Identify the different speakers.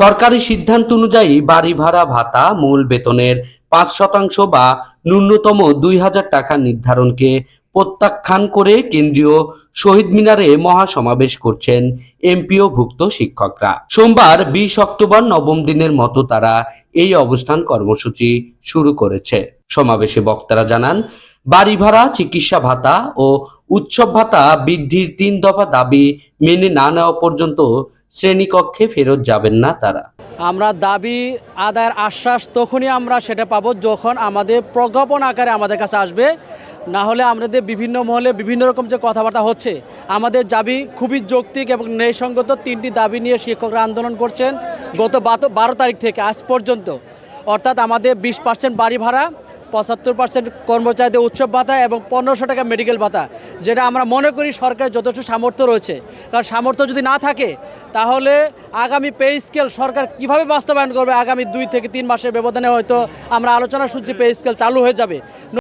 Speaker 1: সরকারি সিদ্ধান্ত অনুযায়ী বাড়ি ভাড়া ভাতা, মূল বেতনের পাঁচ শতাংশ বা ন্যূনতম দুই হাজার টাকা নির্ধারণকে প্রত্যাখ্যান করে কেন্দ্রীয় শহীদ মিনারে মহাসমাবেশ করছেন এমপিও ভুক্ত শিক্ষকরা। সোমবার বিশ অক্টোবর নবম দিনের মতো তারা এই অবস্থান কর্মসূচি শুরু করেছে। সমাবেশে বক্তারা জানান বাড়ি ভাড়া, চিকিৎসা ভাতা ও উৎসব ভাতা বৃদ্ধির তিন দফা দাবি মেনে না নেওয়া পর্যন্ত শ্রেণীকক্ষে ফেরত যাবেন না তারা।
Speaker 2: আমরা দাবি, আদায়ের আশ্বাস তখনই আমরা সেটা পাবো যখন আমাদের প্রজ্ঞাপন আকারে আমাদের কাছে আসবে। না হলে আমাদের বিভিন্ন মহলে বিভিন্ন রকম যে কথাবার্তা হচ্ছে, আমাদের দাবি খুবই যৌক্তিক এবং ন্যায়সঙ্গত তিনটি দাবি নিয়ে শিক্ষকরা আন্দোলন করছেন গত বারো তারিখ থেকে, আজ পর্যন্ত। অর্থাৎ আমাদের বিশ পার্সেন্ট বাড়ি ভাড়া পঁচাত্তর পার্সেন্ট কর্মচারীদের উৎসব ভাতা এবং পনেরোশো টাকা মেডিকেল ভাতা, যেটা আমরা মনে করি সরকারের যথেষ্ট সামর্থ্য রয়েছে। কারণ সামর্থ্য যদি না থাকে, তাহলে আগামী পে স্কেল সরকার কীভাবে বাস্তবায়ন করবে? আগামী দুই থেকে তিন মাসের ব্যবধানে হয়তো আমরা আলোচনা সূচি পে স্কেল চালু হয়ে যাবে।